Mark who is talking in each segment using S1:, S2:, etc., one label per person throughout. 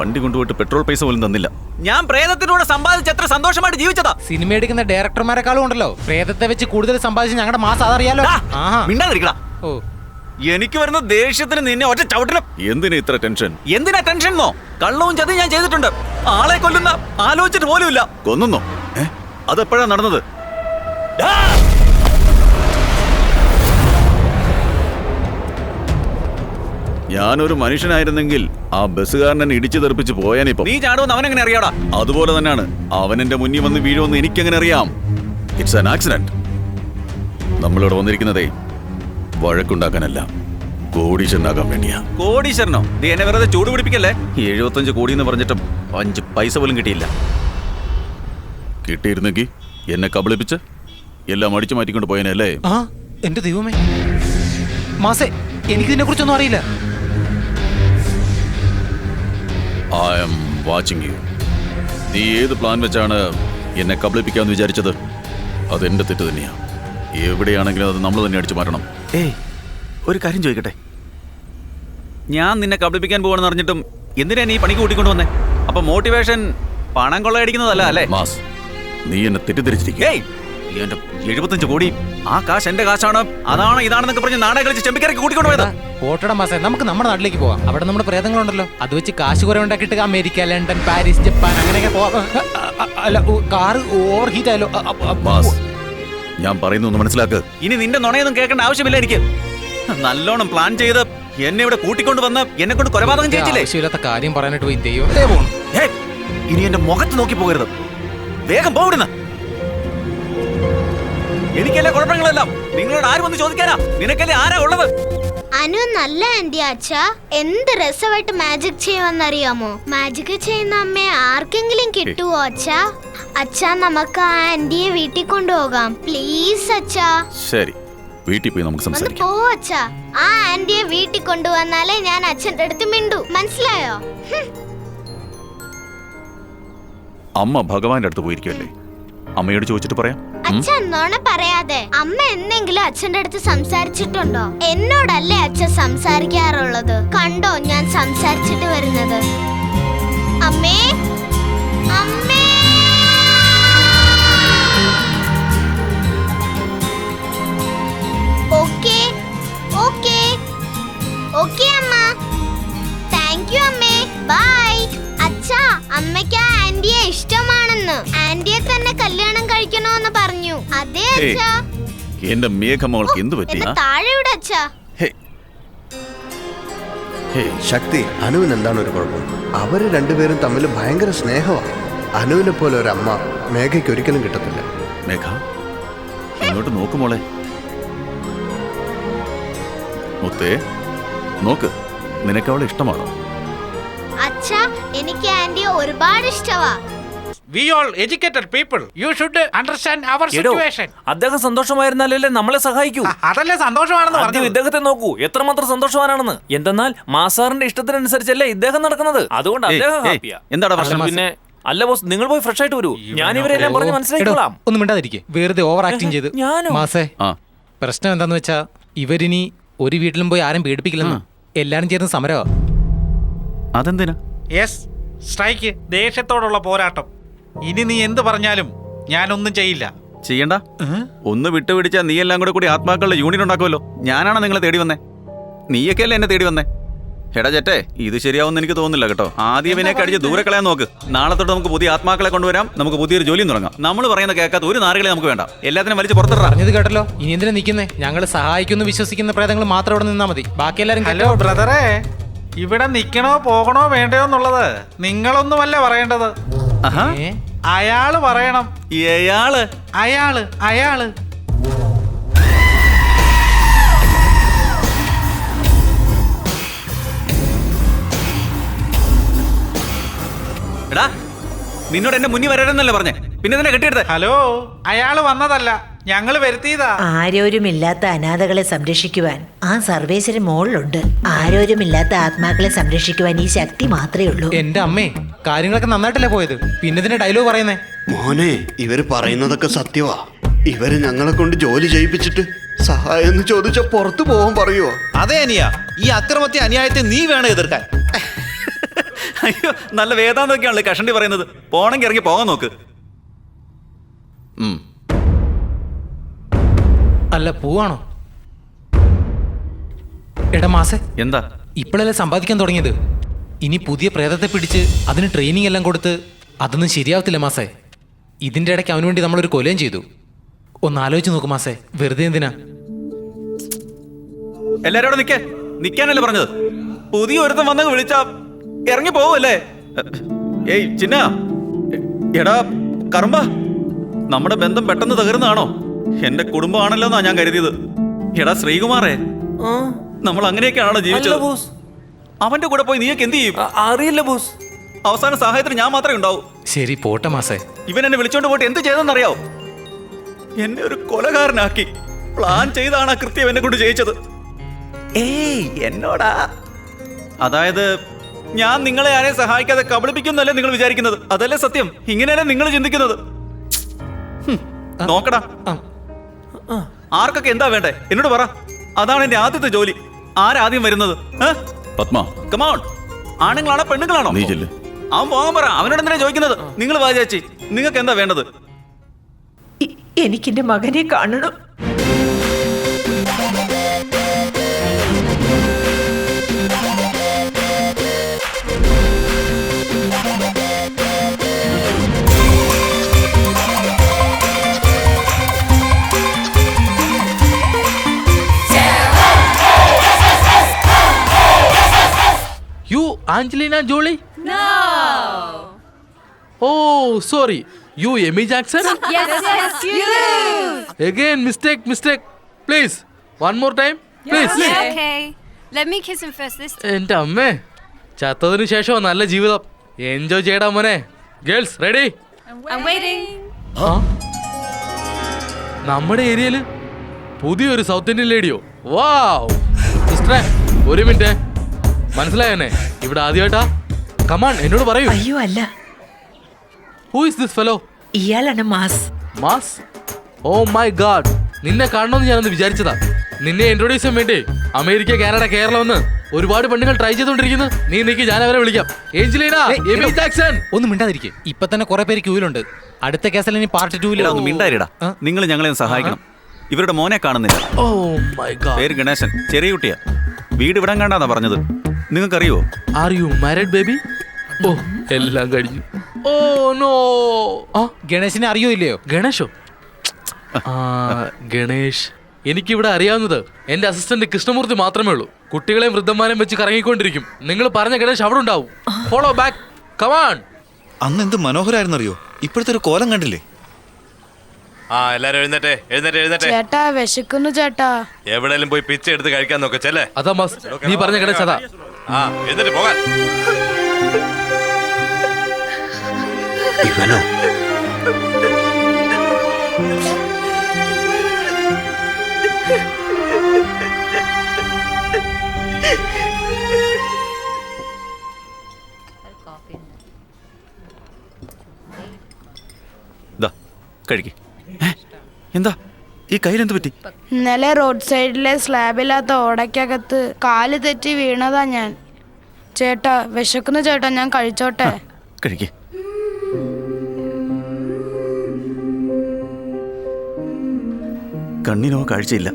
S1: വണ്ടി കൊണ്ടുപോയിട്ട് പെട്രോൾ പൈസ പോലും തന്നില്ല.
S2: ഞാൻ പ്രേതത്തിലൂടെ സമ്പാദിച്ച് എത്ര സന്തോഷമായിട്ട് ജീവിച്ചതാ.
S3: സിനിമ എടുക്കുന്ന ഡയറക്ടർമാരെക്കാളും ഉണ്ടല്ലോ. പ്രേതത്തെ വെച്ച് കൂടുതൽ സമ്പാദിച്ച് ഞങ്ങളുടെ മാസം അതറിയാലോ.
S2: മിണ്ടാതിരിക്കടാ.
S3: ഓ.
S2: എനിക്ക് വരുന്ന ദേഷ്യത്തിന് നിന്നെ ഒറ്റ ചവിട്ടിലും
S1: എന്തിനാ ഇത്ര ടെൻഷൻ?
S2: എന്തിനാ ടെൻഷൻ എന്നോ? കള്ളവും ചതി ഞാൻ ചെയ്തിട്ടുണ്ട്. ആളെ കൊല്ലുന്ന ആലോചിച്ചിട്ട് പോലുമില്ല.
S1: കൊന്നോ ഏ? അതെപ്പോഴാ നടന്നത്? ഞാനൊരു മനുഷ്യനായിരുന്നെങ്കിൽ ആ ബസ്സുകാരനെ ഇടിച്ചു തെറിപ്പിച്ച് പോയാനിപ്പോ.
S2: നീ ചാടുമെന്ന് അവനെങ്ങനെ അറിയാടാ?
S1: അതുപോലെ തന്നെയാണ് അവൻ എന്റെ മുന്നിൽ വന്ന് വീഴുമെന്ന് എനിക്കെങ്ങനെ അറിയാം? ഇറ്റ്സ് ആൻ ആക്സിഡന്റ് നമ്മളിവിടെ വന്നിരിക്കുന്നതേ വഴക്കുണ്ടാക്കാനല്ല കോടീശ്വരനാകാൻ വേണ്ടിയാ.
S2: കോടീശ്വരനോ? നീ എന്നെ വെറുതെ ചൂട് പിടിപ്പിക്കല്ലേ? എഴുപത്തഞ്ച് കോടി എന്ന് പറഞ്ഞിട്ടും അഞ്ച് പൈസ പോലും കിട്ടിയില്ല.
S1: കിട്ടിയിരുന്നെങ്കിൽ എന്നെ കബളിപ്പിച്ച് എല്ലാം അടിച്ചു മാറ്റിക്കൊണ്ട് പോയനല്ലേ
S3: ആ എന്റെ ദൈവമേ. മാസേ എനിക്കിതിനെ കുറിച്ചൊന്നും അറിയില്ല.
S1: ഐ എം വാച്ചിങ് യു നീ ഏത് പ്ലാൻ വെച്ചാണ് എന്നെ കബളിപ്പിക്കാന്ന് വിചാരിച്ചത്? അതെന്റെ തെറ്റ് തന്നെയാ. എവിടെയാണെങ്കിലും അത് നമ്മൾ തന്നെ അടിച്ചു മാറ്റണം.
S2: ഏയ് ഒരു കാര്യം ചോദിക്കട്ടെ? ഞാൻ നിന്നെ കബളിപ്പിക്കാൻ പോകണമെന്ന് അറിഞ്ഞിട്ടും എന്തിനാ നീ പണിക്ക് കൂട്ടിക്കൊണ്ട് വന്നേ? അപ്പൊ മോട്ടിവേഷൻ പണം കൊള്ളയടിക്കുന്നതല്ല അല്ലേ?
S1: മാസ് നീ എന്നെ തെറ്റിദ്ധരിച്ചിരിക്കും
S2: ഏയ് എന്റെ എഴുപത്തഞ്ച് കോടി. ആ കാശ് എന്റെ കാശാണ്. അതാണ് ഇതാണെന്നൊക്കെ പറഞ്ഞ് നാടകം കളിച്ച് ചെമ്പിക്കരക്ക് കൂട്ടിക്കൊണ്ട് പോയത്
S3: പോട്ടട മാസേ നമുക്ക് നമ്മുടെ നാട്ടിലേക്ക് പോവാം. അവിടെ നമ്മുടെ പ്രേതങ്ങളുണ്ടല്ലോ. അത് വെച്ച് കാശ് കുറെ ഉണ്ടാക്കിയിട്ട് അമേരിക്ക ലണ്ടൻ പാരീസ് ജപ്പാൻ അങ്ങനെയൊക്കെ പോവാം. അല്ല കാറ് ഓവർ ഹീറ്റ് ആയാലോ?
S1: ഞാൻ പറയുന്നൊന്ന് മനസ്സിലാക്ക്.
S2: ഇനി നിന്റെ നുണയൊന്നും കേൾക്കേണ്ട ആവശ്യമില്ല എനിക്ക്. നല്ലോണം പ്ലാൻ ചെയ്ത് എന്നെ ഇവിടെ കൂട്ടിക്കൊണ്ട് വന്ന് എന്നെ കൊണ്ട് കൊലപാതകം ചെയ്യിച്ചില്ലേ?
S3: ആവശ്യമില്ലാത്ത കാര്യം പറയാനായിട്ട് പോയി ദൈവത്തെ
S2: പോകണം ഇനി എന്റെ മുഖത്ത് നോക്കി പോകരുത്. വേഗം പോവിടുന്ന്. എനിക്കല്ലേ കുഴപ്പങ്ങളെല്ലാം. നിങ്ങളോട് ആര് വന്ന് ചോദിക്കാനാ? നിനക്കല്ലേ ആരാ ഉള്ളത്?
S4: അനു നല്ല ആന്റി അച്ഛ എന്ത് രസമായിട്ട് മാജിക് ചെയ്യുമെന്നറിയാമോ? മാജിക് ചെയ്യുന്ന അമ്മയെ ആർക്കെങ്കിലും കിട്ടുവോ അച്ഛ അച്ഛാ നമുക്ക് ആ ആന്റിയെ വീട്ടിൽ കൊണ്ടുപോകാം. പ്ലീസ് അച്ഛാ
S1: ശരി. വീട്ടിൽ പോയി നമുക്ക്
S4: ഒന്ന്
S1: സംസാരിക്കാം.
S4: പോ അച്ഛാ ആ ആന്റിയെ വീട്ടിൽ കൊണ്ടുവന്നാലേ ഞാൻ അച്ഛന്റെ അടുത്ത് മിണ്ടു. മനസ്സിലായോ?
S1: അമ്മ ഭഗവാന്റെ അടുത്ത് പോയിരിക്കുമല്ലേ അമ്മയോട് ചോദിച്ചിട്ട് പറയാം?
S4: അച്ഛൻ നോണ പറയാതെ. അമ്മ എന്നെങ്കിലും അച്ഛന്റെ അടുത്ത് സംസാരിച്ചിട്ടുണ്ടോ? എന്നോടല്ലേ അച്ഛൻ സംസാരിക്കാറുള്ളത്? കണ്ടോ ഞാൻ സംസാരിച്ചിട്ട് വരുന്നത്? അമ്മേ? അമ്മേ? ഓക്കേ? ഓക്കേ? ഓക്കേ അമ്മ. ബൈ. അച്ഛാ അമ്മയ്ക്ക് ആന്റിയെ ആന്റിയെ ഇഷ്ടമാണെന്ന് ആന്റിയെ തന്നെ കല്യാണം കഴിക്കണോന്ന് പറഞ്ഞു. അതെ അച്ഛാ.
S1: എന്റെ മേഘമോൾക്ക് എന്ത് പറ്റി
S4: എന്നെ
S1: ആ?
S4: താഴെ അച്ഛാ.
S5: ശക്തി അനുവിന് എന്താണ് ഒരു കുഴപ്പം? അവർ രണ്ടുപേരും തമ്മിൽ ഭയങ്കര സ്നേഹമാണ് അനുവിനെ പോലെ ഒരു അമ്മ മേഘയ്ക്ക് ഒരിക്കലും കിട്ടത്തില്ല.
S1: മേഘ ഇങ്ങോട്ട് നോക്ക് മോളെ. മുത്തേ നോക്ക് നിനക്ക് അവളെ ഇഷ്ടമാണോ?
S4: അച്ഛാ എനിക്ക് ആന്റിയെ ഒരുപാട് ഇഷ്ടവാ.
S6: We all educated people you should understand our
S7: എടോ
S6: സിറ്റുവേഷൻ
S7: അദ്ദേഹം സന്തോഷമായിരുന്നാലല്ലേ നമ്മളെ സഹായിക്കൂ?
S6: അതല്ലേ സന്തോഷമാണെന്ന്
S7: ആദ്യം
S6: പറഞ്ഞു
S7: ഇദ്ദേഹത്തെ നോക്കൂ. എത്രമാത്രം സന്തോഷവാനാണെന്ന്. എന്തെന്നാൽ മാസാറിന്റെ ഇഷ്ടത്തിനനുസരിച്ചല്ലേ ഇദ്ദേഹം നടക്കുന്നത്? അതുകൊണ്ട്
S2: ഏയ്,
S7: അദ്ദേഹം
S2: ഏയ്,
S7: ഹാപ്പിയാ.
S2: എന്താടാ പ്രശ്നം?
S7: പിന്നെ അല്ല ബോസ് നിങ്ങൾ പോയി ഫ്രഷ് ആയിട്ട് വരൂ. ഞാൻ ഇവരെല്ലാം പറഞ്ഞ്
S3: എടോ,
S7: മനസ്സിലാക്കിക്കോളാം
S3: ഒന്നും മിണ്ടാതിരിക്കെ. വെറുതെ ഓവർ ആക്ടിങ് ചെയ്ത്.
S7: ഞാനോ?
S3: മാസേ
S1: ആ.
S3: പ്രശ്നം എന്താന്ന് വെച്ചാ ഇവരിനി ഒരു വീട്ടിലും പോയി ആരും പീഡിപ്പിക്കില്ലെന്ന് എല്ലാരും ചേർന്ന് സമരമാ
S1: അതെന്തിനാ?
S6: യെസ് സ്ട്രൈക്ക് ദേഷ്യത്തോടുള്ള പോരാട്ടം. ഇനി നീ എന്ത് പറഞ്ഞാലും ഞാനൊന്നും ചെയ്യില്ല.
S2: ചെയ്യണ്ട. ഒന്ന് വിട്ടുപിടിച്ചാ നീ എല്ലാം കൂടെ കൂടി ആത്മാക്കളുടെ യൂണിറ്റ് ഉണ്ടാക്കുമല്ലോ. ഞാനാണോ നിങ്ങളെ തേടി വന്നേ? നീയൊക്കെയല്ലേ എന്നെ തേടി വന്നേ? എടാ ചേട്ടെ ഇത് ശരിയാവുമെന്ന് എനിക്ക് തോന്നുന്നില്ല കേട്ടോ. ആദ്യം ഇവനെ കടിച്ച് ദൂരെ കളയാൻ നോക്ക്. നാളെ തൊട്ട് നമുക്ക് പുതിയ ആത്മാക്കളെ കൊണ്ടുവരാം. നമുക്ക് പുതിയൊരു ജോലിയും തുടങ്ങാം. നമ്മൾ പറയുന്ന കേൾക്കാത്ത ഒരു നാറുകളെ നമുക്ക് വേണ്ട. എല്ലാത്തിനും വലിച്ച് പുറത്തിടാം
S3: പറഞ്ഞത് കേട്ടല്ലോ? ഇനി എന്തിനാ നിൽക്കുന്നേ? ഞങ്ങൾ സഹായിക്കുന്നു വിശ്വസിക്കുന്ന പ്രേതങ്ങൾ മാത്രം ഇവിടെ നിന്നാ മതി. ബാക്കി എല്ലാവരും
S6: ഹലോ ബ്രദറേ. ഇവിടെ നിൽക്കണോ പോകണോ വേണ്ടയോ എന്നുള്ളത് നിങ്ങളൊന്നുമല്ല പറയേണ്ടത്? അയാൾ പറയണം.
S2: അയാൾ
S6: അയാൾ അയാൾ.
S2: എടാ നിന്നോട് എന്റെ മുന്നിൽ വരരുതെന്നല്ലേ പറഞ്ഞേ? പിന്നെ നിന്നെ കെട്ടിയെടുത്തേ.
S6: ഹലോ അയാൾ വന്നതല്ല. ഞങ്ങൾ വരുത്തിയതാ.
S8: ആരോരുമില്ലാത്ത അനാഥകളെ സംരക്ഷിക്കുവാൻ ആ സർവേശ്വരൻ മുകളിലുണ്ട് ആരോരുമില്ലാത്ത ആത്മാക്കളെ സംരക്ഷിക്കുവാൻ ഈ ശക്തി മാത്രമേ ഉള്ളൂ.
S3: എന്റെ അമ്മേ കാര്യങ്ങളൊക്കെ നന്നായിട്ടല്ലേ പോയത്? പിന്നെ ഇതിന്റെ ഡയലോഗ് പറയുന്നേ.
S5: മോനെ ഇവർ പറയുന്നതൊക്കെ സത്യവാ. ഇവർ ഞങ്ങളെ കൊണ്ട് ജോലി ചെയ്യിപ്പിച്ചിട്ട് സഹായം എന്ന് ചോദിച്ച പുറത്തു പോകാൻ പറയുവോ?
S9: അതെ അനിയ. ഈ അക്രമത്തെ അന്യായത്തെ നീ വേണം എതിർക്കാൻ.
S2: അയ്യോ നല്ല വേദാന്തൊക്കെയാണല്ലേ കഷണ്ടി പറയുന്നത്. പോണെങ്കിൽ ഇറങ്ങി പോകാൻ നോക്ക്.
S1: ഉം.
S3: അല്ല പോവാണോ? എടാ മാസേ
S2: എന്താ?
S3: ഇപ്പോഴല്ലേ സമ്പാദിക്കാൻ തുടങ്ങിയത്? ഇനി പുതിയ പ്രേതത്തെ പിടിച്ച് അതിന് ട്രെയിനിങ് എല്ലാം കൊടുത്ത് അതൊന്നും ശരിയാവത്തില്ല മാസേ. ഇതിന്റെ ഇടയ്ക്ക് അവന് വേണ്ടി നമ്മളൊരു കൊലയും ചെയ്തു. ഒന്ന് ആലോചിച്ച് നോക്ക് മാസേ വെറുതെ എന്തിനാ?
S2: എല്ലാരും അവിടെ നിക്കേ. നിക്കാനല്ലേ പറഞ്ഞത്. പുതിയ ഒരുത്തം വന്ന വിളിച്ചാ ഇറങ്ങി പോവല്ലേ? ഏയ് ചിന്ന. എടാ കറുമ്പ. നമ്മുടെ ബന്ധം പെട്ടെന്ന് തകരുന്നതാണോ എന്റെ കുടുംബമാണല്ലോ എന്നാ ഞാൻ കരുതിയത്. എടാ ശ്രീകുമാറേ. നമ്മൾ
S7: അങ്ങനെയൊക്കെയാണല്ലോ
S2: ജീവിച്ചത്. അവന്റെ കൂടെ പോയി നീയൊക്കെ എന്ത് ചെയ്യും?
S7: അറിയില്ല ബോസ്.
S2: അവസാന സഹായത്തിന് ഞാൻ മാത്രമേ ഉണ്ടാവൂ.
S3: ശരി പോട്ടെ മാസേ.
S2: ഇവൻ എന്നെ വിളിച്ചോണ്ട് പോയിട്ട് എന്ത് ചെയ്തെന്നറിയാവോ? എന്നെ ഒരു കൊലകാരനാക്കി. പ്ലാൻ ചെയ്താണ് ആ കൃത്യം എന്നെ കൊണ്ട് ജയിച്ചത്. ഏയ് എന്നോടാ. അതായത് ഞാൻ നിങ്ങളെ ആരെയും സഹായിക്കാതെ കബളിപ്പിക്കുന്നല്ലേ നിങ്ങൾ വിചാരിക്കുന്നത്? അതല്ലേ സത്യം? ഇങ്ങനെയല്ലേ നിങ്ങൾ ചിന്തിക്കുന്നത്? നോക്കടാ. ആർക്കൊക്കെ എന്താ വേണ്ടേ? എന്നോട് പറ. അതാണ് എന്റെ ആദ്യത്തെ ജോലി. ആരാദ്യം വരുന്നത്?
S1: പത്മ.
S2: കമോൺ ആണുങ്ങളാണോ പെണ്ണുങ്ങളാണോ?
S1: നീ ചെല്ല്.
S2: അവൻ പോകാൻ പറ. അവനോട് എന്തിനാ ചോദിക്കുന്നത്? നിങ്ങൾ വാചാച്ചി നിങ്ങൾക്ക് എന്താ വേണ്ടത്?
S8: എനിക്കെന്റെ മകനെ കാണണം.
S9: Angelina Jolie? No. Oh, sorry. You Amy Jackson?
S10: Yes, yes, you.
S9: Again, mistake, mistake. Please, one more time. Please.
S10: Okay. okay. Let me kiss him first this time.
S9: എന്റെ അമ്മേ ചത്തതിനു ശേഷം നല്ല ജീവിതം എൻജോയ് ചെയ്യടാ മോനെ ഗേൾസ് റെഡി
S10: I'm waiting.
S9: നമ്മുടെ ഏരിയയിൽ പുതിയൊരു സൗത്ത് ഇന്ത്യൻ ലേഡിയോ വാവ് സിസ്റ്ററെ ഒരു മിനിറ്റ് മനസ്സിലായെന്നെ? ഇവിടെ ആദ്യമായിട്ടാ. കമാൺ എന്നോട് പറയൂ.
S8: അയ്യോ അല്ല.
S9: ഹൂ ഇസ് ദിസ് ഫെലോ
S8: ഇയാളാണ് mass.
S9: Mass? Oh my god നിന്നെ കാണണമെന്ന് ഞാനൊന്ന് വിചാരിച്ചതാ. നിന്നെ ഇൻട്രൊഡ്യൂസ് ചെയ്യാൻ വേണ്ടി അമേരിക്ക കാനഡ കേരളം എന്ന് ഒരുപാട് പെണ്ണുങ്ങൾ ട്രൈ ചെയ്തോണ്ടിരിക്കുന്നു നീ നീക്ക് ഞാൻ അവരെ വിളിക്കാം. Angelina Amy. ജാക്സൺ
S3: ഒന്ന് മിണ്ടാതിരിക്കെ. ഇപ്പൊ തന്നെ കുറെ പേര് ക്യൂവിലുണ്ട് അടുത്ത കേസിൽ ഇനി പാർട്ട്
S2: ഇല്ല
S3: ടൂവിൽ
S2: ഒന്ന് മിണ്ടായിരടാ നിങ്ങൾ ഞങ്ങളെ ഒന്ന് സഹായിക്കണം. ഇവരുടെ മോനെ കാണുന്നില്ല.
S9: ഓ മൈ ഗോഡ്
S2: പേര് ഗണേശൻ ചെറിയ കുട്ടിയാ. വീട് ഇവിടം കണ്ടാന്നാ പറഞ്ഞത്. നിങ്ങൾക്കറിയോ
S9: ആർ യു മാരിഡ് ബേബി ഓ എല്ലാം കഴിഞ്ഞു. ഓ നോ ആ
S3: ഗണേശിനെ അറിയോ ഇല്ലയോ
S9: ഗണേഷോ ആ ഗണേഷ് എനിക്കിവിടെ അറിയാവുന്നത് എന്റെ അസിസ്റ്റന്റ് കൃഷ്ണമൂർത്തി മാത്രമേ ഉള്ളൂ. കുട്ടികളെയും വൃദ്ധന്മാരെയും വെച്ച് കറങ്ങിക്കൊണ്ടിരിക്കും. നിങ്ങൾ പറഞ്ഞ ഗണേഷ് അവിടെ ഉണ്ടാവും. ഫോളോ ബാക്ക് കമാൺ
S11: അന്ന് എന്ത് മനോഹരായിരുന്നറിയോ? ഇപ്പോഴത്തെ ഒരു കോലം കണ്ടില്ലേ?
S12: ആ എല്ലാരും എഴുന്നേറ്റെ എഴുന്നേറ്റ് എഴുന്നേറ്റ്.
S10: ചേട്ടാ വിശക്കുന്നു ചേട്ടാ.
S12: എവിടെയെങ്കിലും പോയി പിച്ച എടുത്ത് കഴിക്കാൻ നോക്ക ചെല്ലേ?
S9: അതാ മസ് നീ പറഞ്ഞ കിടച്ചതാ.
S12: ആ എഴുന്നേറ്റ് പോകാൻ.
S5: ഇവനോ?
S2: ഇതാ കഴിക്ക്? എന്താ? ഈ കയ്യിൽ എന്ത് പറ്റി?
S10: ഇന്നലെ റോഡ് സൈഡിലെ സ്ലാബില്ലാത്ത ഓടയ്ക്കകത്ത് കാൽ തെറ്റി വീണതാ ഞാൻ. ചേട്ടാ വിശക്കുന്ന ചേട്ടാ ഞാൻ കഴിച്ചോട്ടെ.
S2: കഴിക്കേ. കണ്ണിനോ കാഴ്ചയില്ല.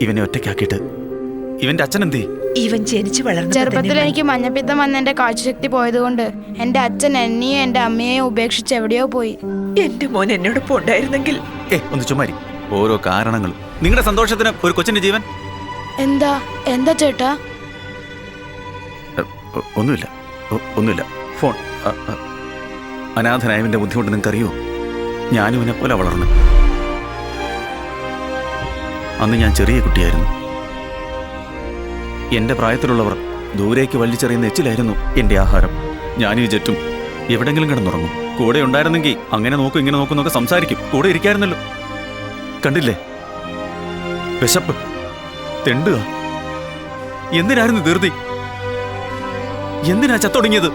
S2: ഇവനെ ഒറ്റയ്ക്കാക്കിയിട്ട്. ഇവന്റെ അച്ഛൻ എന്തേ
S8: ഇവൻ ജനിച്ചു വളർന്ന
S10: ചെറുപ്പത്തിൽ എനിക്ക് മഞ്ഞപ്പിത്തം വന്ന് എന്റെ കാഴ്ചശക്തി പോയതുകൊണ്ട് എന്റെ അച്ഛൻ എന്നെയും എന്റെ അമ്മയെയും ഉപേക്ഷിച്ച് എവിടെയോ പോയി.
S8: എന്റെ മോൻ എന്നോടൊപ്പം ഉണ്ടായിരുന്നെങ്കിൽ
S2: ഏ ഒന്ന് ചുമ്മാരി. ഓരോ കാരണങ്ങളും. നിങ്ങളുടെ സന്തോഷത്തിന് ഒരു കൊച്ചിന്റെ ജീവൻ?
S10: എന്താ എന്താ ചേട്ടാ?
S2: ഒ- ഒന്നുമില്ല. ഒ- ഒന്നുമില്ല. ഫോൺ അ, അ. അനാഥനായവന്റെ ബുദ്ധിമുട്ട് നിങ്ങൾക്കറിയോ? ഞാനും ഇവനെ പോലെ വളർന്നു. അന്ന് ഞാൻ ചെറിയ കുട്ടിയായിരുന്നു. എന്റെ പ്രായത്തിലുള്ളവർ ദൂരേക്ക് വലിച്ചെറിയുന്ന എച്ചിലായിരുന്നു എന്റെ ആഹാരം. ഞാനും ഈ ജറ്റും എവിടെങ്കിലും കിടന്നുറങ്ങും. കൂടെ ഉണ്ടായിരുന്നെങ്കിൽ അങ്ങനെ നോക്കും ഇങ്ങനെ നോക്കും എന്നൊക്കെ സംസാരിക്കും. കൂടെ ഇരിക്കായിരുന്നല്ലോ. കണ്ടില്ലേ? വിശപ്പ്. തെണ്ടുക. എന്തിനായിരുന്നു ധൃതി? എന്തിനാ ചത്തൊടുങ്ങിയത്?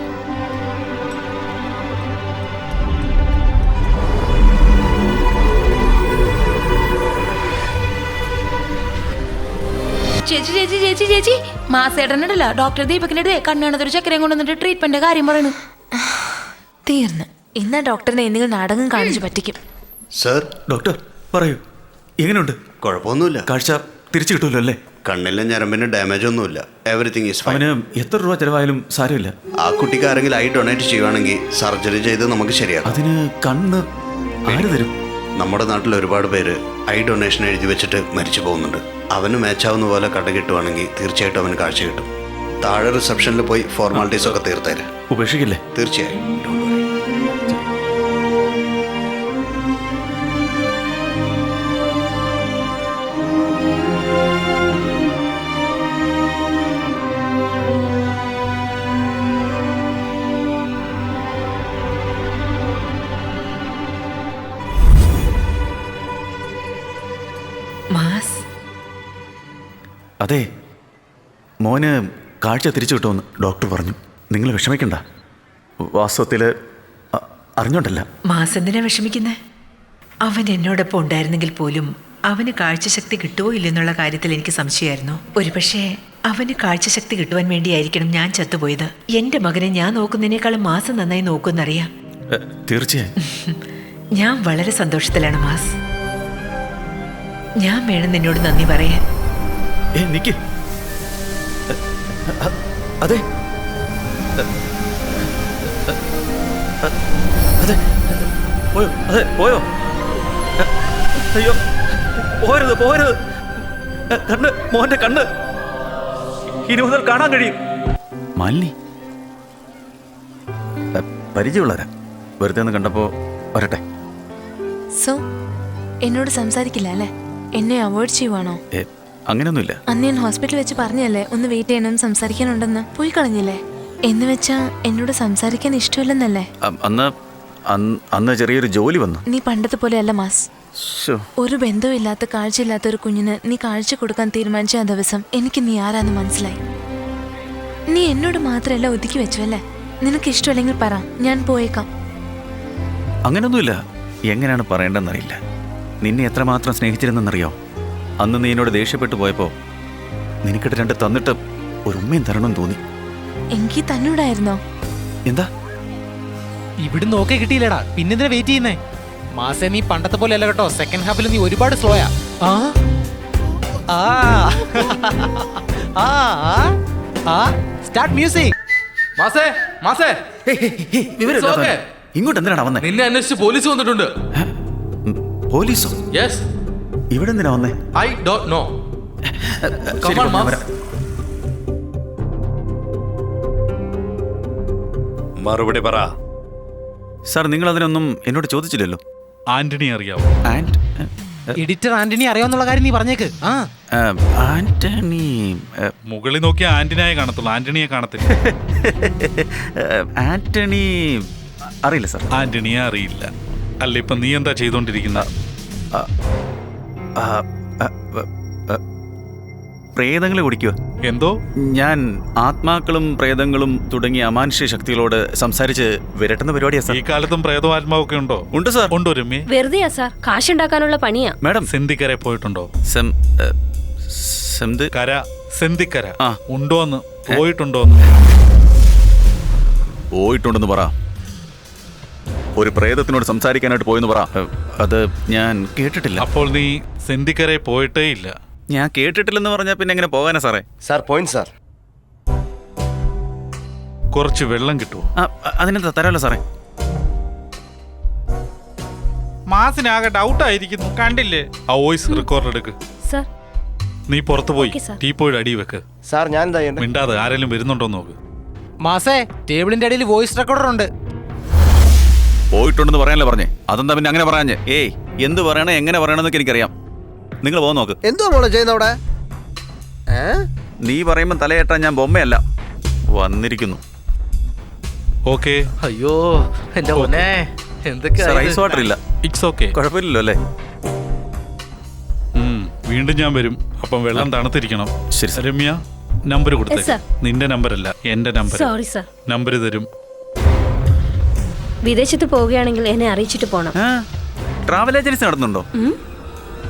S13: ചേച്ചി ചേച്ചി ചേച്ചി ചേച്ചി. മാസേട്ടനുണ്ടല്ലോ ഡോക്ടർ ദീപകിന്റെ അടുത്ത് കണ്ണാണത്തൊരു ചക്കരയും കൊണ്ടുവന്നിട്ട് ട്രീറ്റ്മെന്റ് കാര്യം പറയണു. തീർന്നു. ഇന്ന് ഡോക്ടറിനെ എന്തെങ്കിലും നാടകം കാണിച്ചു പറ്റിക്കും.
S5: സർ.
S2: ഡോക്ടർ പറയൂ. എങ്ങനെയുണ്ട്?
S5: കുഴപ്പമൊന്നുമില്ല.
S2: കാഴ്ച തിരിച്ചു കിട്ടുമല്ലോ അല്ലേ?
S5: കണ്ണിലെ ഞരമ്പിന് ഡാമേജ് ഒന്നുമില്ല. എവറിത്തിങ് ഈസ് ഫൈൻ
S2: അവന് എത്ര രൂപ ചെലവായാലും സാരമില്ല.
S5: ആ കുട്ടിക്ക് ആരെങ്കിലും ഐ ഡൊണേറ്റ് ചെയ്യുവാണെങ്കിൽ സർജറി ചെയ്ത് നമുക്ക് ശരിയാക്കാം.
S2: അതിന് കണ്ണ് ആര് തരും?
S5: നമ്മുടെ നാട്ടിൽ ഒരുപാട് പേര് ഐ ഡൊണേഷൻ എഴുതി വെച്ചിട്ട് മരിച്ചു പോകുന്നുണ്ട്. അവന് മാച്ചാവുന്ന പോലെ കട കിട്ടുവാണെങ്കിൽ തീർച്ചയായിട്ടും അവന് കാഴ്ച കിട്ടും. താഴെ റിസപ്ഷനിൽ പോയി ഫോർമാലിറ്റീസ് ഒക്കെ തീർത്തേര്.
S2: ഉപേക്ഷിക്കില്ലേ?
S5: തീർച്ചയായും.
S2: അതെ മോന് കാഴ്ച തിരിച്ചു കിട്ടുമെന്ന് ഡോക്ടർ പറഞ്ഞു. നിങ്ങൾ വിഷമിക്കണ്ട. വാസ്തവത്തിൽ അറിഞ്ഞോണ്ടല്ല.
S8: മാസെന്തിനാ വിഷമിക്കുന്നേ? അവൻ എന്നോടൊപ്പം ഉണ്ടായിരുന്നെങ്കിൽ പോലും അവന് കാഴ്ചശക്തി കിട്ടുമോ ഇല്ലെന്നുള്ള കാര്യത്തിൽ എനിക്ക് സംശയമായിരുന്നു. ഒരുപക്ഷെ അവന് കാഴ്ചശക്തി കിട്ടുവാൻ വേണ്ടിയായിരിക്കണം ഞാൻ ചത്തുപോയത്. എന്റെ മകനെ ഞാൻ നോക്കുന്നതിനേക്കാളും മാസം നന്നായി നോക്കുമെന്നറിയാം.
S2: തീർച്ചയായും.
S8: ഞാൻ വളരെ സന്തോഷത്തിലാണ് മാസ്. ഞാൻ വേണം നിന്നോട് നന്ദി പറയാൻ.
S2: നിക്ക്. എ, അതെ. അതെ. പോയോ അതെ പോയോ അയ്യോ പോരുത് പോരുത് കണ്ണ് മോന്റെ കണ്ണ്. ഇനി മുതൽ കാണാൻ കഴിയും. മാലിനി. എ, പരിചയമുള്ളവരാ. വെറുതെ ഒന്ന് കണ്ടപ്പോ വരട്ടെ.
S13: സോ എന്നോട് സംസാരിക്കില്ല അല്ലേ? എന്നെ അവോയ്ഡ് ചെയ്യുവാണോ?
S2: അങ്ങനെയൊന്നുമില്ല.
S13: അന്ന് ഞാൻ ഹോസ്പിറ്റലിൽ വെച്ച് പറഞ്ഞല്ലേ ഒന്ന് വെയിറ്റ് ചെയ്യണം സംസാരിക്കാനുണ്ടെന്ന്. പോയി കളഞ്ഞില്ലേ? എന്ന് വെച്ചാ എന്നോട് സംസാരിക്കാൻ ഇഷ്ടമില്ലെന്നല്ലേ?
S2: അ- അന്ന് അന്ന് അന്ന് ചെറിയൊരു ജോലി വന്നു.
S13: നീ പണ്ടത്തെ പോലെ അല്ല മാസ്.
S2: ശോ
S13: ഒരു കാഴ്ച കാഴ്ചയില്ലാത്ത ഒരു കുഞ്ഞിന് നീ കാഴ്ച കൊടുക്കാൻ തീരുമാനിച്ച ആ ദിവസം എനിക്ക് നീ ആരാന്ന് മനസ്സിലായി. നീ എന്നോട് മാത്രമല്ല ഒതുക്കി വെച്ചു അല്ലേ നിനക്ക് ഇഷ്ടമല്ലെങ്കിൽ പറ ഞാൻ പോയേക്കാം.
S2: അങ്ങനൊന്നുമില്ല. എങ്ങനെയാണ് പറയേണ്ടതെന്നറിയില്ല. നിന്നെ എത്രമാത്രം സ്നേഹിച്ചിരുന്നെന്നറിയോ? അന്ന് നീ എന്നോട് ദേഷ്യപ്പെട്ടു പോയപ്പോ നിനക്കിട്ട് രണ്ട് തന്നിട്ട് ഒരു ഉമ്മയും തരണം തോന്നി.
S13: എനിക്ക് തന്നോടായിരുന്നോ?
S2: എന്താ?
S3: ഇവിടുന്ന് ഓക്കെ കിട്ടിയില്ലടാ. പിന്നെന്തിനാ വെയിറ്റ് ചെയ്യുന്നേ? മാസേ നീ പണ്ടത്തെ പോലെ അല്ല കേട്ടോ. സെക്കൻഡ് ഹാഫിൽ നീ ഒരുപാട് സ്ലോയാ ആ? ആ. ആ ആ സ്റ്റാർട്ട് മ്യൂസിക്
S9: മാസേ മാസേ.
S2: ഇങ്ങോട്ട് എന്തിനാണ് വന്നത്
S9: നിന്നെ അന്വേഷിച്ച് പോലീസ് വന്നിട്ടുണ്ട്.
S2: പോലീസോ?
S9: യെസ്
S2: ഇവിടെ എന്തിനാ വന്നേ?
S9: I don't know Come on,
S12: മറുപടി പറ.
S2: സാർ നിങ്ങൾ അതിനൊന്നും എന്നോട് ചോദിച്ചില്ലല്ലോ.
S6: ആന്റണി അറിയാവോ?
S2: ആൻഡ്
S3: എഡിറ്റർ ആന്റണി അറിയാവുന്നുള്ള കാര്യം നീ പറഞ്ഞേക്ക്. ആ.
S2: ആന്റണി ഏ,
S6: മുകളിൽ നോക്കിയ ആന്റണിയെ കാണത്തുള്ളൂ. ആന്റണിയെ കാണത്തില്ല.
S2: ആന്റണി അറിയില്ല സാർ.
S6: ആന്റണിയെ അറിയില്ല. അല്ല ഇപ്പൊ നീ എന്താ ചെയ്തോണ്ടിരിക്കുന്ന?
S2: പ്രേതങ്ങളെ ഓടിക്കുക
S6: എന്തോ?
S2: ഞാൻ ആത്മാക്കളും പ്രേതങ്ങളും തുടങ്ങിയ അമാനുഷ്യ ശക്തികളോട് സംസാരിച്ച് വിരട്ടുന്ന പരിപാടിയാ സാർ.
S6: ഈ കാലത്തും പ്രേതവാത്മാവൊക്കെ ഉണ്ടോ?
S2: ഉണ്ട് സാർ.
S6: ഉണ്ടോ രമ്യ
S14: വെറുതെയാ സാർ. കാശുണ്ടാക്കാനുള്ള പണിയാ.
S2: മാഡം.
S6: സെന്തിക്കര പോയിട്ടുണ്ടോ?
S2: സെം സെന്ത്
S6: കര. സെന്തിക്കര. ഉണ്ടോന്ന്? പോയിട്ടുണ്ടോന്ന്?
S2: പോയിട്ടുണ്ടെന്ന് പറ. ഒരു പ്രേതത്തിനോട് സംസാരിക്കാനായിട്ട് പോയെന്ന് പറ. അത് ഞാൻ കേട്ടിട്ടില്ല.
S6: അപ്പോൾ നീ സെന്തിക്കരെ പോയിട്ടേ ഇല്ല.
S2: ഞാൻ കേട്ടിട്ടില്ലെന്ന് പറഞ്ഞാൽ പിന്നെ എങ്ങനെ പോകാനാ സാറേ?
S5: Sir point sir.
S6: കുറച്ച് വെള്ളം കിട്ടുമോ
S2: അതിനെന്താ തരാമല്ലോ സാറേ?
S6: മാസിനാകെ ഡൗട്ട് ആയിരിക്കുന്നു കണ്ടില്ലേ? ആ വോയിസ് റെക്കോർഡ് എടുക്ക്.
S14: സാർ.
S6: നീ പുറത്തു പോയി.
S14: ടീ പോയിട്ട്
S6: ടീപ്പോയുടെ അടി വെക്ക്.
S5: സാർ ഞാൻ
S6: മിണ്ടാതെ ആരെങ്കിലും വരുന്നുണ്ടോ നോക്ക്.
S3: മാസേ ടേബിളിന്റെ അടിയിൽ വോയിസ് റെക്കോർഡർ ഉണ്ട്.
S2: പോയിട്ടുണ്ടെന്ന് പറയാനല്ലേ പറഞ്ഞേ? അതെന്താ പിന്നെ അങ്ങനെ പറയാഞ്ഞേ? ഏയ് എന്ത് പറയണേ എങ്ങനെ പറയണമെന്നൊക്കെ എനിക്കറിയാം. നിങ്ങൾ പോകാൻ നോക്ക്.
S5: എന്തോ മോളെ ചെയ്യുന്ന അവിടെ?
S2: നീ പറയുമ്പോൾ തലയേട്ടാ ഞാൻ ബൊമ്മയല്ല. വന്നിരിക്കുന്നു.
S6: ഓക്കെ.
S9: അയ്യോ എന്റെ?
S2: ഐസ് വാട്ടർ ഇല്ല.
S6: ഇറ്റ്സ് ഓക്കെ
S2: കുഴപ്പമില്ലല്ലോ അല്ലേ?
S6: വീണ്ടും ഞാൻ വരും. അപ്പം വെള്ളം തണുത്തിരിക്കണം. രമ്യ നമ്പർ കൊടുത്തേ നിന്റെ നമ്പർ അല്ല എന്റെ നമ്പർ
S14: സോറി സാർ
S6: നമ്പർ തരും.
S14: വിദേശത്ത് പോവുകയാണെങ്കിൽ എന്നെ അറിയിച്ചിട്ട് പോണം.
S2: ട്രാവൽ ഏജൻസി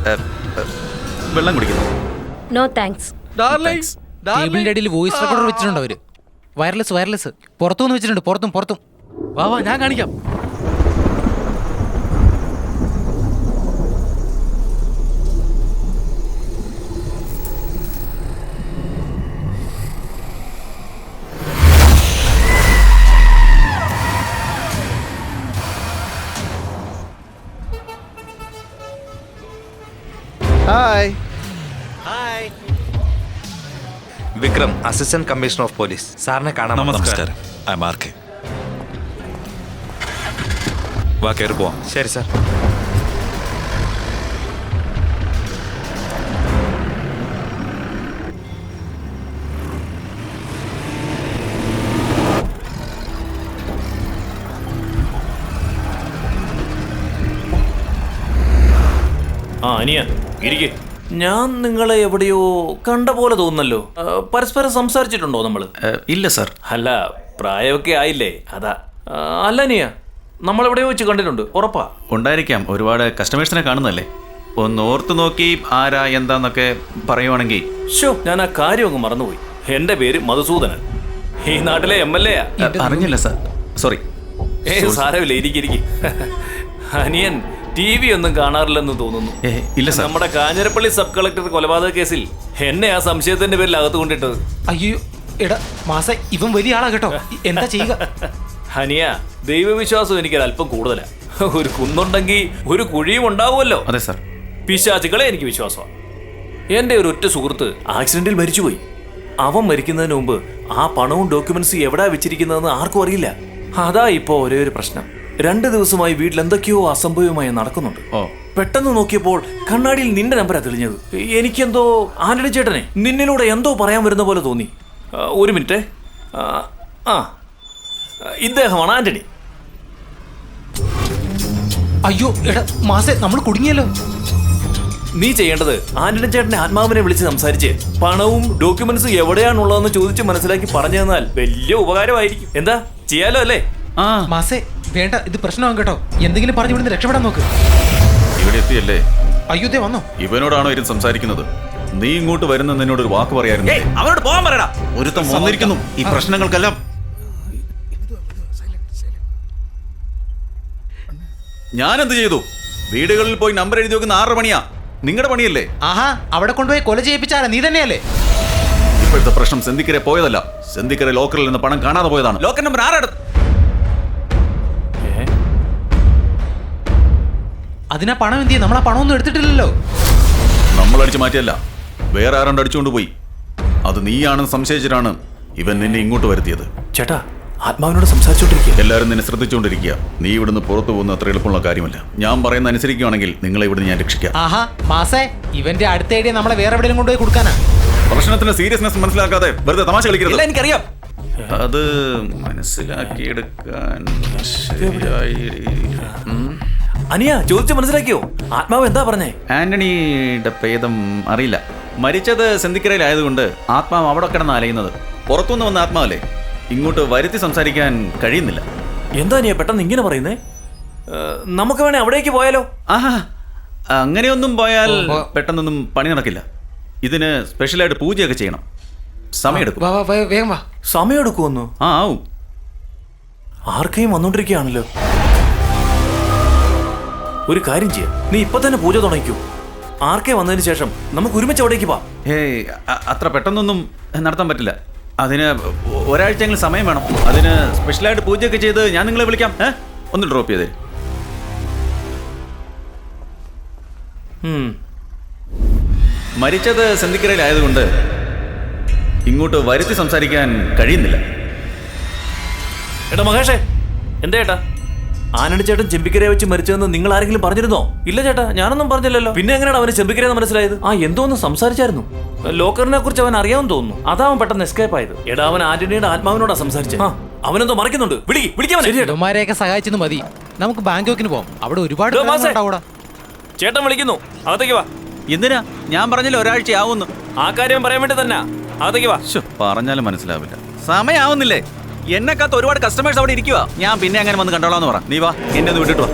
S2: ഏ, വെള്ളം കുടിക്കുന്നു.
S14: നോ താങ്ക്സ്
S9: ഡാർലിംഗ്സ്
S3: ടേബിളിന്റെ അടിയിൽ വോയിസ് റെക്കോർഡർ വെച്ചിട്ടുണ്ട് അവർ. വയർലെസ് വയർലെസ് പുറത്തുനിന്ന് വെച്ചിട്ടുണ്ട് പുറത്തും പുറത്തും.
S9: വാ വാ ഞാൻ കാണിക്കാം.
S11: Hi hi
S12: Vikram assistant commissioner of police സാറിനെ കാണാം
S11: നമസ്കാരം. ഐ മാർക്ക് വാ കയറി പോവാം.
S12: ശരി സാർ
S7: ആ അനിയ ഇരിക്കെ. ഞാൻ നിങ്ങളെ എവിടെയോ കണ്ട പോലെ തോന്നുന്നല്ലോ. പരസ്പരം സംസാരിച്ചിട്ടുണ്ടോ നമ്മൾ
S2: ഇല്ല സർ.
S7: അല്ല പ്രായമൊക്കെ ആയില്ലേ? അതാ. അല്ല അനിയ നമ്മൾ എവിടെയോ വെച്ച് കണ്ടിട്ടുണ്ട്. ഉറപ്പാ.
S2: ഉണ്ടായിരിക്കാം. ഒരുപാട് കസ്റ്റമേഴ്സിനെ കാണുന്നല്ലേ ഒന്ന് ഓർത്തു നോക്കി ആരാ എന്താന്നൊക്കെ പറയുവാണെങ്കിൽ
S7: ഷോ ഞാൻ ആ കാര്യം അങ്ങ് മറന്നുപോയി. എന്റെ പേര് മധുസൂദനൻ. ഈ നാട്ടിലെ എം എൽ എ
S2: അറിഞ്ഞില്ല സാർ. സോറി
S7: ഏ സാരമില്ല ഇരിക്കിരിക്കി അനിയൻ ടി വി ഒന്നും കാണാറില്ലെന്ന് തോന്നുന്നു.
S2: ഇല്ല സാർ.
S7: നമ്മുടെ കാഞ്ഞിരപ്പള്ളി സബ് കളക്ടർ കൊലപാതക കേസിൽ എന്നെ ആ സംശയത്തിന്റെ പേരിൽ അകത്ത് കൊണ്ടിട്ടത്.
S3: അയ്യോ എടാ മാസ ഇവൻ വലിയ ആളാ കേട്ടോ. എന്താ ചെയ്യുക?
S7: ഹനിയ ദൈവവിശ്വാസം എനിക്ക് അല്പം കൂടുതലാ. ഒരു കുന്നുണ്ടെങ്കിൽ ഒരു കുഴിയും ഉണ്ടാവുമല്ലോ.
S2: അതെ സാർ.
S7: പിശാചുകളെ എനിക്ക് വിശ്വാസമാണ് എന്റെ ഒരു ഒറ്റ സുഹൃത്ത് ആക്സിഡന്റിൽ മരിച്ചുപോയി. അവൻ മരിക്കുന്നതിന് മുമ്പ് ആ പണവും ഡോക്യുമെന്റ്സും എവിടാ വെച്ചിരിക്കുന്നതെന്ന് ആർക്കും അറിയില്ല. അതാ ഇപ്പോ ഒരേ ഒരു പ്രശ്നം. രണ്ട് ദിവസമായി വീട്ടിൽ എന്തൊക്കെയോ അസംഭവ്യമായി നടക്കുന്നുണ്ട്.
S2: ഓ.
S7: പെട്ടെന്ന് നോക്കിയപ്പോൾ കണ്ണാടിയിൽ നിന്റെ നമ്പർ തെളിഞ്ഞത്. എനിക്കെന്തോ ആന്റണി ചേട്ടനെ നിന്നിലൂടെ എന്തോ പറയാൻ വരുന്ന പോലെ തോന്നി. ആ, ഒരു മിനിറ്റ്. ആ, ആ. ഇദ്ദേഹമാണ് ആന്റണി.
S3: അയ്യോ എടാ മാസേ നമ്മൾ കുടുങ്ങിയല്ലോ.
S7: നീ ചെയ്യേണ്ടത് ആന്റണി ചേട്ടനെ ആത്മാവിനെ വിളിച്ച് സംസാരിച്ച് പണവും ഡോക്യുമെന്റ്സും എവിടെയാണുള്ളതെന്ന് ചോദിച്ച് മനസ്സിലാക്കി പറഞ്ഞു തന്നാൽ വലിയ ഉപകാരമായിരിക്കും. എന്താ? ചെയ്യാലോ അല്ലേ?
S2: ആ
S3: മാസേ വേണ്ട ഇത് പ്രശ്നമാകും കേട്ടോ. എന്തെങ്കിലും പറഞ്ഞു ഇവിടുന്ന് രക്ഷപ്പെടാൻ നോക്ക്.
S1: ഇവിടെ എത്തിയല്ലേ?
S3: അയ്യോധ്യ ദേ വന്നോ.
S1: ഇവനോടാണോ ഇരുന്ന് സംസാരിക്കുന്നത്? നീ ഇങ്ങോട്ട് വരുന്ന നിന്നോട് ഒരു വാക്ക് പറയാറുണ്ട്
S2: അവരോട് പോകാൻ പറയടാ.
S1: ഒരുത്തം വന്നിരിക്കുന്നു.
S2: ഈ പ്രശ്നങ്ങൾക്കെല്ലാം
S1: ഞാൻ എന്ത് ചെയ്തു? വീടുകളിൽ പോയി നമ്പർ എഴുതി വെക്കുന്ന ആറ് മണിയാ. നിങ്ങളുടെ പണിയല്ലേ?
S3: ആഹാ അവിടെ കൊണ്ടുപോയി കൊല ചെയ്യിപ്പിച്ചാലേ നീ തന്നെയല്ലേ?
S1: ഇപ്പോഴത്തെ പ്രശ്നം സെന്തിക്കരെ പോയതല്ല. സെന്തിക്കരെ ലോക്കറിൽ നിന്ന് പണം കാണാതെ പോയതാണ്.
S2: ലോക്കർ നമ്പർ ആരാടത്ത്
S3: അതിനാ പണം എന്ത് ചെയ്യും? നമ്മൾ ആ പണമൊന്നും എടുത്തിട്ടില്ലല്ലോ.
S1: നമ്മൾ അടിച്ചു മാറ്റിയല്ല. വേറെ ആരാണ്ട് അടിച്ചുകൊണ്ട് പോയി. അത് നീയാണെന്ന് സംശയിച്ചിട്ടാണ് ഇവൻ നിന്നെ ഇങ്ങോട്ട് വരുത്തിയത്.
S7: ചേട്ടാ ആത്മാവിനോട് സംസാരിച്ചോണ്ടിരിക്കുക.
S1: എല്ലാവരും നിന്നെ ശ്രദ്ധിച്ചുകൊണ്ടിരിക്കുക നീ ഇവിടുന്ന് പുറത്തു പോകുന്ന അത്ര എളുപ്പമുള്ള കാര്യമല്ല. ഞാൻ പറയുന്ന അനുസരിക്കുകയാണെങ്കിൽ നിങ്ങളെ ഇവിടുന്ന് ഞാൻ രക്ഷിക്കാം.
S3: ആഹാ മാസേ ഇവന്റെ അടുത്ത ഐഡിയ നമ്മളെ വേറെ എവിടെയും കൊണ്ടുപോയി കൊടുക്കാനാ?
S1: പ്രശ്നത്തിന്റെ സീരിയസ്നെസ് മനസ്സിലാക്കാതെ വെറുതെ തമാശ കളിക്കരുത്.
S2: എനിക്കറിയാം.
S1: അത് മനസ്സിലാക്കിയെടുക്കാൻ ശരിയായി. ഉം.
S7: അനിയ ചോദിച്ചു മനസ്സിലാക്കിയോ? ആത്മാവ് എന്താ പറഞ്ഞേ?
S2: ആന്റണിയുടെ പ്രേതം അറിയില്ല. മരിച്ചത് സെന്തിക്കരയിലായതുകൊണ്ട് ആത്മാവ് അവിടെ കിടന്ന് അലയുന്നത്.
S1: പുറത്തുനിന്ന് വന്ന ആത്മാവല്ലേ?
S2: ഇങ്ങോട്ട് വരുത്തി സംസാരിക്കാൻ കഴിയുന്നില്ല.
S7: എന്താ അനിയ പെട്ടെന്ന് ഇങ്ങനെ പറയുന്നേ? നമുക്ക് വേണേ അവിടേക്ക് പോയാലോ?
S2: ആഹാ അങ്ങനെയൊന്നും പോയാൽ പെട്ടെന്നൊന്നും പണി നടക്കില്ല. ഇതിന് സ്പെഷ്യലായിട്ട് പൂജയൊക്കെ ചെയ്യണം. സമയമെടുക്കും.
S3: വാ വാ വാ, വേഗം വാ.
S7: സമയം എടുക്കുമെന്നോ
S2: ആ ആവും.
S7: ആർക്കെയും വന്നോണ്ടിരിക്കുകയാണല്ലോ. ഒരു കാര്യം ചെയ്യാം. നീ ഇപ്പൊ തന്നെ പൂജ തുടങ്ങിക്കൂ. ആർക്കെ വന്നതിന് ശേഷം നമുക്ക് ഒരുമിച്ച് അവിടേക്ക് പോവാം
S2: ഏയ് അത്ര പെട്ടെന്നൊന്നും നടത്താൻ പറ്റില്ല. അതിന് ഒരാഴ്ചയെങ്കിലും സമയം വേണം. അതിന് സ്പെഷ്യലായിട്ട് പൂജയൊക്കെ ചെയ്ത് ഞാൻ നിങ്ങളെ വിളിക്കാം. ഏ? ഒന്ന് ഡ്രോപ്പ് ചെയ്തേ. മരിച്ചത് സന്ധിക്കരയിലായതുകൊണ്ട് ഇങ്ങോട്ട് വരുത്തി സംസാരിക്കാൻ കഴിയുന്നില്ല.
S7: എടാ മഹേഷേ എന്താ ചേട്ടാ ആനടി ചേട്ടൻ ചെമ്പിക്കരയെ വെച്ച് മരിച്ചതെന്ന് നിങ്ങൾ ആരെങ്കിലും പറഞ്ഞിരുന്നോ? ഇല്ല ചേട്ടാ ഞാനൊന്നും പറഞ്ഞില്ലല്ലോ. പിന്നെ എങ്ങനെയാണ് അവന് ചെമ്പിക്കരയെന്ന് മനസ്സിലായത്? ആ എന്തോന്ന് സംസാരിച്ചായിരുന്നു. ലോക്കറിനെ കുറിച്ച് അവൻ അറിയാമെന്ന് തോന്നുന്നു. അതാ അവൻ പെട്ടെന്ന് എസ്കേപ്പ് ആയത്. എടാ അവൻ ആന്റണിയുടെ ആത്മാവിനോടാ സംസാരിച്ചത് അവനെന്തോ മറിക്കുന്നുണ്ട്. വിളി വിളിക്കാൻ
S3: സഹായിച്ചെന്ന് മതി. നമുക്ക് ബാങ്കോക്കിന് പോവാം. അവിടെ ഒരുപാട്.
S7: ചേട്ടൻ വിളിക്കുന്നു. അകത്തേക്ക് വാ.
S2: എന്തിനാ? ഞാൻ പറഞ്ഞില്ല ഒരാഴ്ച ആവുന്നു
S7: ആ കാര്യം പറയാൻ വേണ്ടി തന്നെ. അകത്തേക്ക് വാ.
S2: ശ്ശോ, പറഞ്ഞാലും മനസ്സിലാവില്ല. സമയാവുന്നില്ലേ? എന്നെ കാത്ത് ഒരുപാട് കസ്റ്റമേഴ്സ് അവിടെ ഇരിക്കുക ഞാൻ പിന്നെ അങ്ങനെ വന്ന് കണ്ടോളാന്ന് പറ. നീ വാ എന്നെ ഒന്ന് വിട്ടിട്ട് വാ.